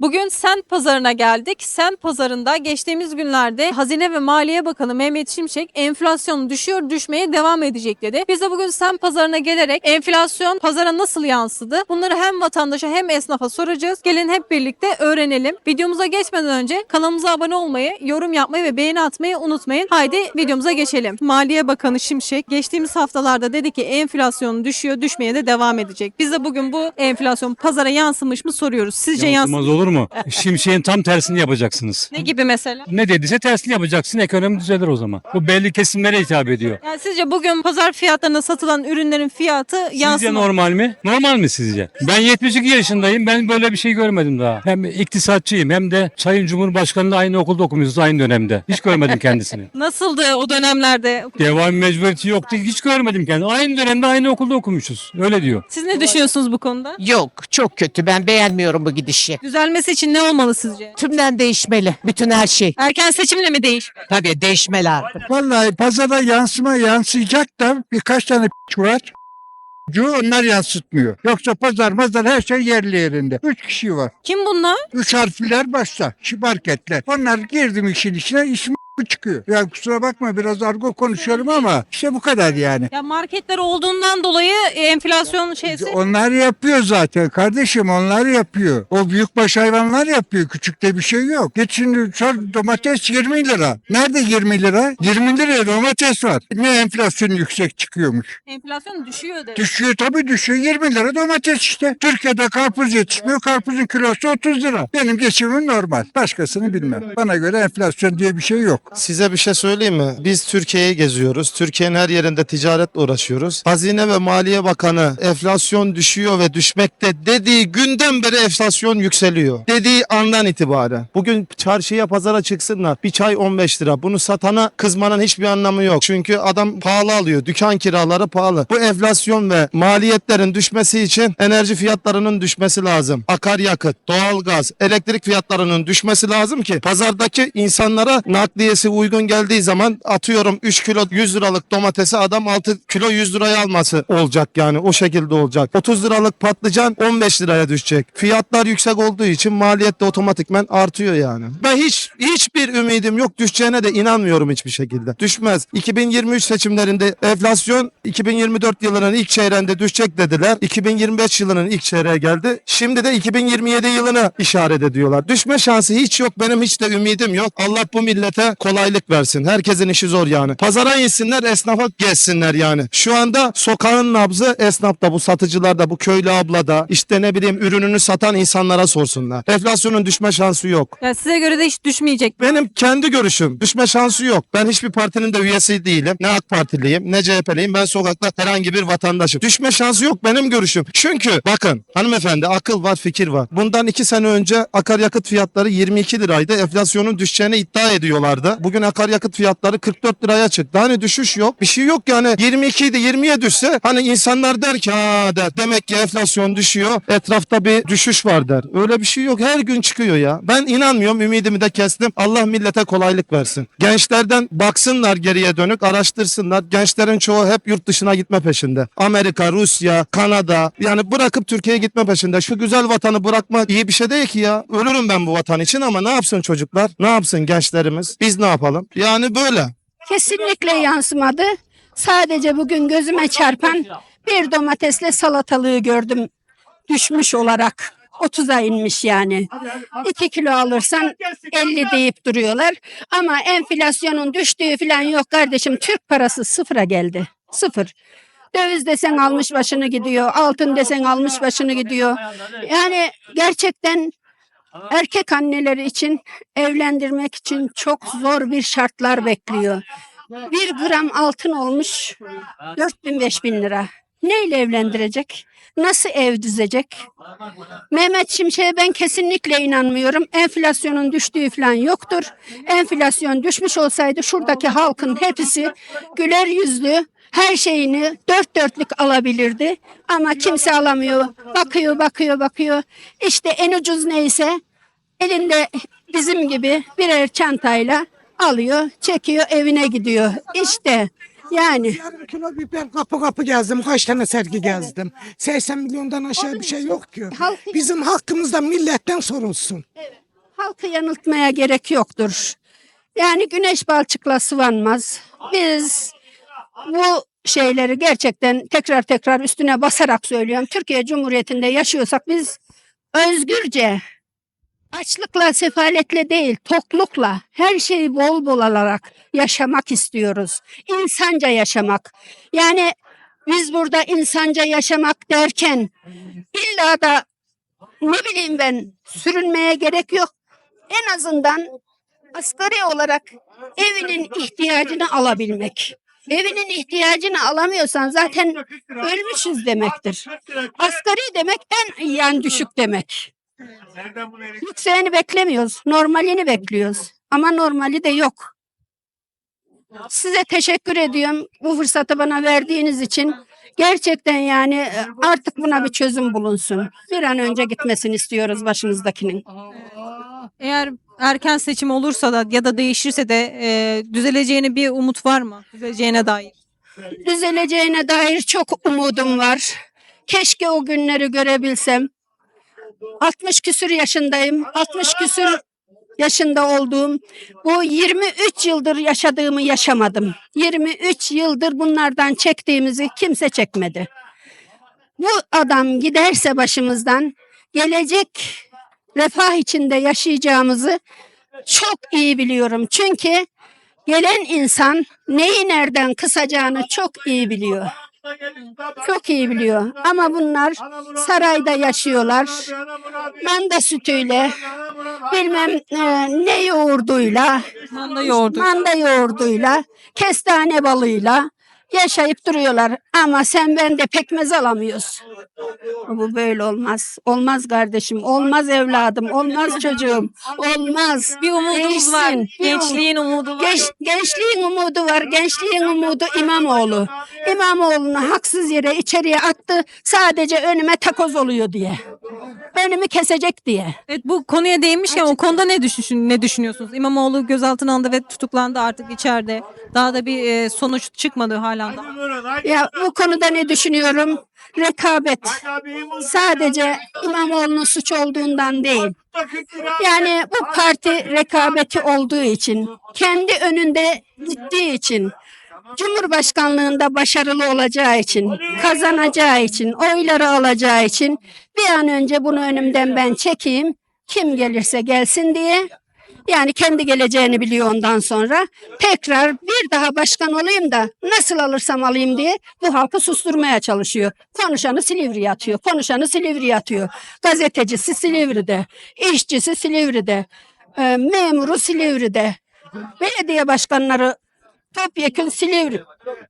Bugün Sent Pazarı'na geldik. Sent Pazarı'nda geçtiğimiz günlerde Hazine ve Maliye Bakanı Mehmet Şimşek enflasyon düşüyor düşmeye devam edecek dedi. Biz de bugün Sent Pazarı'na gelerek enflasyon pazara nasıl yansıdı? Bunları hem vatandaşa hem esnafa soracağız. Gelin hep birlikte öğrenelim. Videomuza geçmeden önce kanalımıza abone olmayı, yorum yapmayı ve beğeni atmayı unutmayın. Haydi videomuza geçelim. Maliye Bakanı Şimşek geçtiğimiz haftalarda dedi ki enflasyon düşüyor düşmeye de devam edecek. Biz de bugün bu enflasyon pazara yansımış mı soruyoruz. Sizce yansıdı Yansımaz olur mu? Şimşek'in tam tersini yapacaksınız. Ne gibi mesela? Ne dediyse tersini yapacaksın ekonomi düzelir o zaman. Bu belli kesimlere hitap ediyor. Yani sizce bugün pazar fiyatlarına satılan ürünlerin fiyatı Sizce yansımalı. normal mi? Normal mi sizce? Ben 72 yaşındayım. Ben böyle bir şey görmedim daha. Hem iktisatçıyım hem de Sayın Cumhurbaşkanı'yla aynı okulda okumuşuz aynı dönemde. Hiç görmedim kendisini. Nasıldı o dönemlerde? Devam mecburiyeti yoktu. Hiç görmedim kendisini. Aynı dönemde aynı okulda okumuşuz. Öyle diyor. Siz ne düşünüyorsunuz bu konuda? Yok çok kötü ben beğenmiyorum bu gidişi. Düzelmesi için ne olmalı sizce? Tümden değişmeli bütün her şey. Erken seçimle mi değiş? Tabii değişmeli artık. Vallahi pazara yansıma yansıyacak da birkaç tane var. Onlar yansıtmıyor. Yoksa pazar mazar her şey yerli yerinde. Üç kişi var. Kim bunlar? Üç harfliler başta. Şibarketler. Onlar girdim işin içine işim çıkıyor. Ya kusura bakma biraz argo konuşuyorum ama işte bu kadar yani. Ya marketler olduğundan dolayı enflasyon şeysi. Onlar yapıyor zaten kardeşim onlar yapıyor. O büyükbaş hayvanlar yapıyor. Küçükte bir şey yok. Geç şimdi sor domates 20 lira. Nerede 20 lira? 20 liraya domates var. Ne enflasyon yüksek çıkıyormuş. Enflasyon düşüyor dedi. Düşüyor tabii düşüyor. 20 lira domates işte. Türkiye'de karpuz yetişmiyor. Karpuzun kilosu 30 lira. Benim geçimim normal. Başkasını bilmem. Bana göre enflasyon diye bir şey yok. Size bir şey söyleyeyim mi? Biz Türkiye'yi geziyoruz. Türkiye'nin her yerinde ticaretle uğraşıyoruz. Hazine ve Maliye Bakanı enflasyon düşüyor ve düşmekte dediği günden beri enflasyon yükseliyor. Dediği andan itibaren. Bugün çarşıya pazara çıksınlar. Bir çay 15 lira. Bunu satana kızmanın hiçbir anlamı yok. Çünkü adam pahalı alıyor. Dükkan kiraları pahalı. Bu enflasyon ve maliyetlerin düşmesi için enerji fiyatlarının düşmesi lazım. Akaryakıt, doğalgaz, elektrik fiyatlarının düşmesi lazım ki pazardaki insanlara nakliyesi uygun geldiği zaman atıyorum 3 kilo 100 liralık domatesi adam 6 kilo 100 liraya alması olacak yani o şekilde olacak. 30 liralık patlıcan 15 liraya düşecek. Fiyatlar yüksek olduğu için maliyet de otomatikmen artıyor yani. Ben hiç hiçbir ümidim yok düşeceğine de inanmıyorum hiçbir şekilde. Düşmez. 2023 seçimlerinde enflasyon 2024 yılının ilk çeyreğinde düşecek dediler. 2025 yılının ilk çeyreğe geldi. Şimdi de 2027 yılını işaret ediyorlar. Düşme şansı hiç yok. Benim hiç de ümidim yok. Allah bu millete kolaylık versin. Herkesin işi zor yani. Pazara insinler, esnafa gezsinler yani. Şu anda sokağın nabzı esnafta, bu satıcılarda, bu köylü ablada, işte ne bileyim ürününü satan insanlara sorsunlar. Enflasyonun düşme şansı yok. Ya size göre de hiç düşmeyecek. Benim kendi görüşüm. Düşme şansı yok. Ben hiçbir partinin de üyesi değilim. Ne AK Partiliyim ne CHP'liyim. Ben sokakta herhangi bir vatandaşım. Düşme şansı yok benim görüşüm. Çünkü bakın hanımefendi akıl var fikir var. Bundan iki sene önce akaryakıt fiyatları 22 liraydı. Enflasyonun düşeceğini iddia ediyorlardı. Bugün akaryakıt fiyatları 44 liraya çıktı. Hani düşüş yok. Bir şey yok yani. 22 idi 20'ye düşse hani insanlar der ki ha der. Demek ki enflasyon düşüyor. Etrafta bir düşüş var der. Öyle bir şey yok. Her gün çıkıyor ya. Ben inanmıyorum. Ümidimi de kestim. Allah millete kolaylık versin. Gençlerden baksınlar geriye dönük araştırsınlar. Gençlerin çoğu hep yurt dışına gitme peşinde. Amerika, Rusya, Kanada yani bırakıp Türkiye'ye gitme peşinde. Şu güzel vatanı bırakmak iyi bir şey değil ki ya. Ölürüm ben bu vatan için ama ne yapsın çocuklar? Ne yapsın gençlerimiz? Biz ne yapalım? Yani böyle. Kesinlikle yansımadı. Sadece bugün gözüme çarpan bir domatesle salatalığı gördüm düşmüş olarak. 30'a inmiş yani. 2 kilo alırsan 50 deyip duruyorlar. Ama enflasyonun düştüğü falan yok kardeşim. Türk parası sıfıra geldi. Sıfır. Döviz desen almış başını gidiyor. Altın desen almış başını gidiyor. Yani gerçekten erkek anneleri için evlendirmek için çok zor bir şartlar bekliyor. Bir gram altın olmuş 4000 5000 lira. Neyle evlendirecek? Nasıl ev düzecek? Mehmet Şimşek'e ben kesinlikle inanmıyorum. Enflasyonun düştüğü falan yoktur. Enflasyon düşmüş olsaydı şuradaki halkın hepsi güler yüzlü her şeyini dört dörtlük alabilirdi. Ama kimse alamıyor. Bakıyor, bakıyor, bakıyor. İşte en ucuz neyse elinde bizim gibi birer çantayla alıyor, çekiyor, evine gidiyor. İşte Yani Yarım kilo biber kapı kapı gezdim. Kaç tane sergi gezdim. 80 milyondan aşağı bir şey yok ki. halkı, Bizim hakkımızda milletten sorulsun. halkı yanıltmaya gerek yoktur. Yani güneş balçıkla sıvanmaz. Biz bu şeyleri gerçekten tekrar tekrar üstüne basarak söylüyorum. Türkiye Cumhuriyeti'nde yaşıyorsak biz özgürce açlıkla, sefaletle değil, toklukla, her şeyi bol bol alarak yaşamak istiyoruz. İnsanca yaşamak. Yani biz burada insanca yaşamak derken illa da ne bileyim ben sürünmeye gerek yok. En azından asgari olarak evinin ihtiyacını alabilmek. Evinin ihtiyacını alamıyorsan zaten ölmüşüz demektir. Asgari demek en yani düşük demek. Yükseğini beklemiyoruz. Normalini bekliyoruz. Ama normali de yok. Size teşekkür ediyorum bu fırsatı bana verdiğiniz için. Gerçekten yani e, artık buna bir çözüm bulunsun. Bir an önce gitmesini istiyoruz başımızdakinin. Eğer erken seçim olursa da ya da değişirse de e, düzeleceğine bir umut var mı? Düzeleceğine dair. Düzeleceğine dair çok umudum var. Keşke o günleri görebilsem. 60 küsür yaşındayım. 60 küsür yaşında olduğum bu 23 yıldır yaşadığımı yaşamadım. 23 yıldır bunlardan çektiğimizi kimse çekmedi. Bu adam giderse başımızdan gelecek refah içinde yaşayacağımızı çok iyi biliyorum. Çünkü gelen insan neyi nereden kısacağını çok iyi biliyor. Çok iyi biliyor. Ama bunlar sarayda yaşıyorlar. Manda sütüyle, bilmem e, ne yoğurduyla, Manda yoğurdu. manda yoğurduyla, kestane balıyla yaşayıp duruyorlar. Ama sen ben de pekmez alamıyoruz. Bu böyle olmaz. Olmaz kardeşim, olmaz evladım, olmaz çocuğum, olmaz. Bir umudumuz var. Değişsin. Bir Gençliğin umudu var. Genç, gençliğin umudu var. Gençliğin umudu İmamoğlu. İmamoğlu'nu haksız yere içeriye attı. Sadece önüme takoz oluyor diye. Önümü kesecek diye. Evet bu konuya değinmişken o konuda ne düşün ne düşünüyorsunuz? İmamoğlu gözaltına alındı ve tutuklandı artık içeride. Daha da bir e, sonuç çıkmadı hala da. Ya bu konuda ne düşünüyorum? Rekabet. Sadece İmamoğlu'nun suç olduğundan değil. Yani bu parti rekabeti olduğu için, kendi önünde gittiği için, Cumhurbaşkanlığında başarılı olacağı için, kazanacağı için, oyları alacağı için bir an önce bunu önümden ben çekeyim. Kim gelirse gelsin diye. Yani kendi geleceğini biliyor ondan sonra. Tekrar bir daha başkan olayım da nasıl alırsam alayım diye bu halkı susturmaya çalışıyor. Konuşanı Silivri'ye atıyor. Konuşanı Silivri'ye atıyor. Gazetecisi Silivri'de. işçisi Silivri'de. e, memuru Silivri'de. Belediye başkanları topyekun Silivri.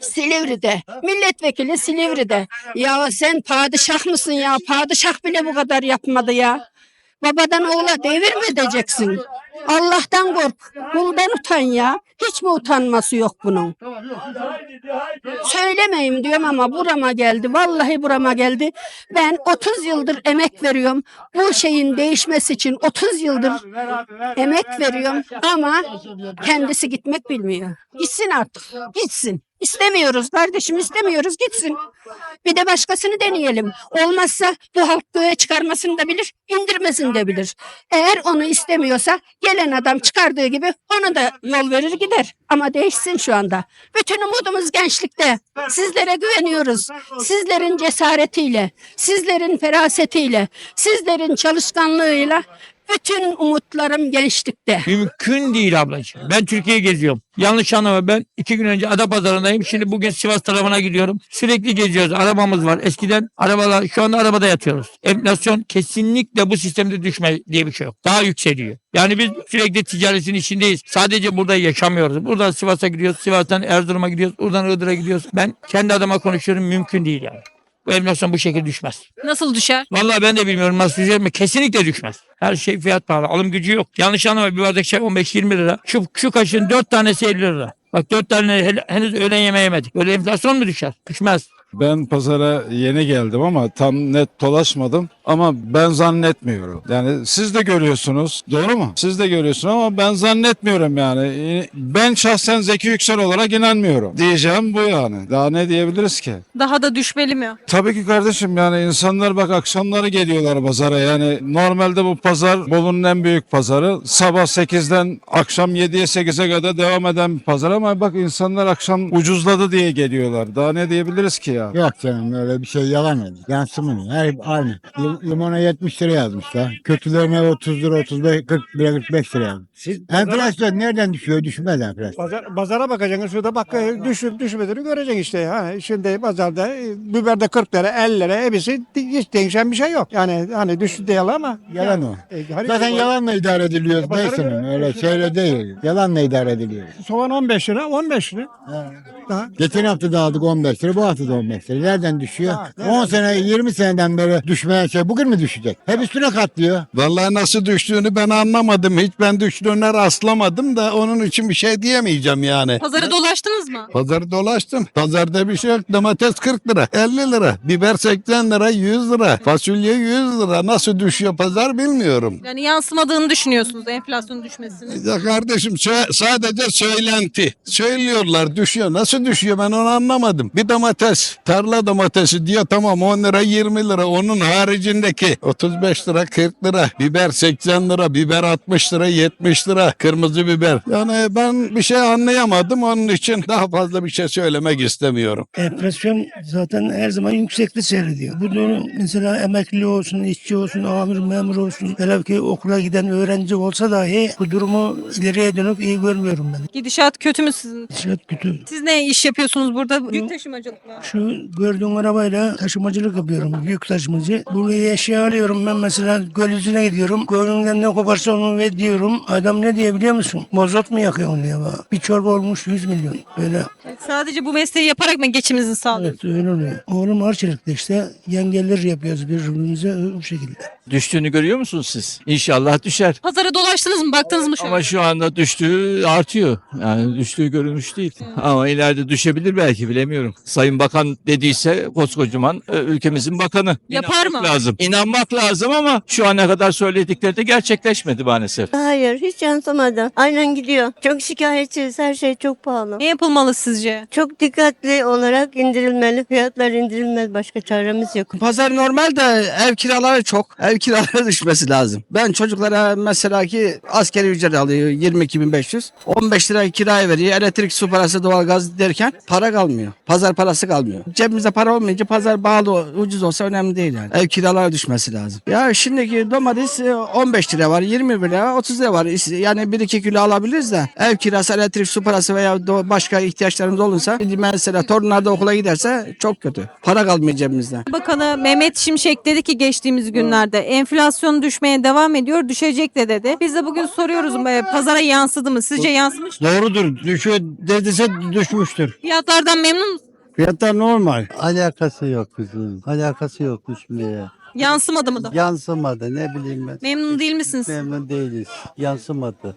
Silivri'de. Milletvekili Silivri'de. Ya sen padişah mısın ya? Padişah bile bu kadar yapmadı ya. Babadan oğula devir mi edeceksin? Allah'tan kork. Kuldan utan ya. Hiç mi utanması yok bunun? Söylemeyeyim diyorum ama burama geldi. Vallahi burama geldi. Ben 30 yıldır emek veriyorum. Bu şeyin değişmesi için 30 yıldır emek veriyorum ama kendisi gitmek bilmiyor. Gitsin artık. Gitsin. İstemiyoruz kardeşim istemiyoruz gitsin. Bir de başkasını deneyelim. Olmazsa bu halk göğe çıkarmasını da bilir, indirmesini de bilir. Eğer onu istemiyorsa gelen adam çıkardığı gibi ona da yol verir gider. Ama değişsin şu anda. Bütün umudumuz gençlikte. Sizlere güveniyoruz. Sizlerin cesaretiyle, sizlerin ferasetiyle, sizlerin çalışkanlığıyla bütün umutlarım gençlikte. Mümkün değil ablacığım. Ben Türkiye'yi geziyorum. Yanlış anlama ben iki gün önce Adapazarı'ndayım. Şimdi bugün Sivas tarafına gidiyorum. Sürekli geziyoruz. Arabamız var. Eskiden arabalar şu anda arabada yatıyoruz. Enflasyon kesinlikle bu sistemde düşme diye bir şey yok. Daha yükseliyor. Yani biz sürekli ticaretin içindeyiz. Sadece burada yaşamıyoruz. Buradan Sivas'a gidiyoruz. Sivas'tan Erzurum'a gidiyoruz. Buradan Iğdır'a gidiyoruz. Ben kendi adıma konuşuyorum. Mümkün değil yani. Bu enflasyon bu şekilde düşmez. Nasıl düşer? Vallahi ben de bilmiyorum nasıl düşer mi? Kesinlikle düşmez. Her şey fiyat pahalı. Alım gücü yok. Yanlış anlama bir bardak çay 15-20 lira. Şu, şu kaşın 4 tanesi 50 lira. Bak 4 tane henüz öğlen yemeği yemedik. Böyle enflasyon mu düşer? Düşmez. Ben pazara yeni geldim ama tam net dolaşmadım. Ama ben zannetmiyorum. Yani siz de görüyorsunuz. Doğru mu? Siz de görüyorsunuz ama ben zannetmiyorum yani. Ben şahsen Zeki Yüksel olarak inanmıyorum. Diyeceğim bu yani. Daha ne diyebiliriz ki? Daha da düşmeli mi? Tabii ki kardeşim yani insanlar bak akşamları geliyorlar pazara. Yani normalde bu pazar Bolu'nun en büyük pazarı. Sabah 8'den akşam 7'ye 8'e kadar devam eden bir pazar ama bak insanlar akşam ucuzladı diye geliyorlar. Daha ne diyebiliriz ki ya? Yok canım öyle bir şey yalan öyle. Yansımıyor. Her aynı. Lim- Limona 70 lira yazmışlar. Kötülerine 30 lira 35 40 lira 45 lira yazmış. Siz Enflasyon nereden düşüyor? Düşmez enflasyon. pazar, pazara bakacaksın şurada bak e, düşüp düşmediğini göreceksin işte. Ha, şimdi pazarda e, biber de 40 lira 50 lira hepsi di- hiç değişen bir şey yok. Yani hani düştü değil ama. Yalan o. E, hani- Zaten yalanla idare ediliyoruz. Pazara Neyse göre- öyle şeyle değil. Yalanla idare ediliyoruz. Soğan 15 lira 15 lira. Daha. Geçen hafta da aldık 15 lira, bu hafta da 15 lira. Nereden düşüyor? Ha, nereden 10 sene, 20 seneden beri düşmeyen şey bugün mü düşecek? Hep üstüne katlıyor. Vallahi nasıl düştüğünü ben anlamadım. Hiç ben düştüğüne rastlamadım da onun için bir şey diyemeyeceğim yani. Pazarı dolaştınız mı? Pazarı dolaştım. Pazarda bir şey yok. Domates 40 lira, 50 lira. Biber 80 lira, 100 lira. Fasulye 100 lira. Nasıl düşüyor pazar bilmiyorum. Yani yansımadığını düşünüyorsunuz enflasyonun düşmesini. Ya kardeşim sö- sadece söylenti. Söylüyorlar düşüyor. Nasıl düşüyor ben onu anlamadım. Bir domates, tarla domatesi diyor tamam 10 lira 20 lira. Onun haricindeki 35 lira 40 lira. Biber 80 lira, biber 60 lira 70 lira. Kırmızı biber. Yani ben bir şey anlayamadım. Onun için daha fazla bir şey söylemek istemiyorum. Enflasyon zaten her zaman yüksekte seyrediyor. Bu dönüm mesela emekli olsun, işçi olsun, amir, memur olsun, velev ki okula giden öğrenci olsa dahi bu durumu ileriye dönük iyi görmüyorum ben. Gidişat kötü mü sizin? Şiddet kötü. Siz ne iş yapıyorsunuz burada? Yük taşımacılık mı? Şu gördüğün arabayla taşımacılık yapıyorum. Yük taşımacı. Buraya eşya alıyorum ben mesela göl yüzüne gidiyorum. Gölünden ne koparsa onu ve diyorum. Adam ne diye biliyor musun? Mozot mu yakıyorsun diye bak. Bir çorba olmuş 100 milyon. Böyle Sadece bu mesleği yaparak mı geçiminizi sağlıyorsunuz? evet öyle oluyor. Oğlum Arçelik'te işte yengeller yapıyoruz birbirimize bu şekilde. Düştüğünü görüyor musunuz siz? İnşallah düşer. Pazara dolaştınız mı? Baktınız mı şu an? Ama şu anda düştüğü artıyor. Yani düştüğü görülmüş değil. Ama ileride düşebilir belki bilemiyorum. Sayın Bakan dediyse koskocaman e, ülkemizin bakanı. Yapar İnanmak mı? lazım. İnanmak lazım ama şu ana kadar söyledikleri de gerçekleşmedi maalesef. Hayır hiç yansımadı. Aynen gidiyor. Çok şikayetçiyiz. Her şey çok pahalı. Ne yapılmalı sizce? Çok dikkatli olarak indirilmeli. Fiyatlar indirilmez. Başka çaremiz yok. Pazar normal de ev kiraları çok. Ev kiraları düşmesi lazım. Ben çocuklara mesela ki askeri ücret alıyor 22.500. 15 lira kiraya veriyor. Elektrik, su parası, doğalgaz derken para kalmıyor. Pazar parası kalmıyor. Cebimizde para olmayınca pazar pahalı ucuz olsa önemli değil yani. Ev kiraları düşmesi lazım. Ya şimdiki domates e, 15 lira var, 20 lira, 30 lira var. Yani 1-2 kilo alabiliriz de ev kirası, elektrik, su parası veya başka ihtiyaçlarımız olursa mesela torunlar da okula giderse çok kötü. Para kalmıyor cebimizde. Bakanı Mehmet Şimşek dedi ki geçtiğimiz günlerde enflasyon düşmeye devam ediyor, düşecek de dedi. Biz de bugün soruyoruz e, pazara yansıdı mı? Sizce yansımış mı? Doğrudur. Düşüyor dediyse düşmüştür. Fiyatlardan memnun musunuz? Fiyatlar normal. Alakası yok kızım. Alakası yok düşmeye. Yansımadı mı da? Yansımadı ne bileyim ben. Memnun değil misiniz? Memnun değiliz. Yansımadı.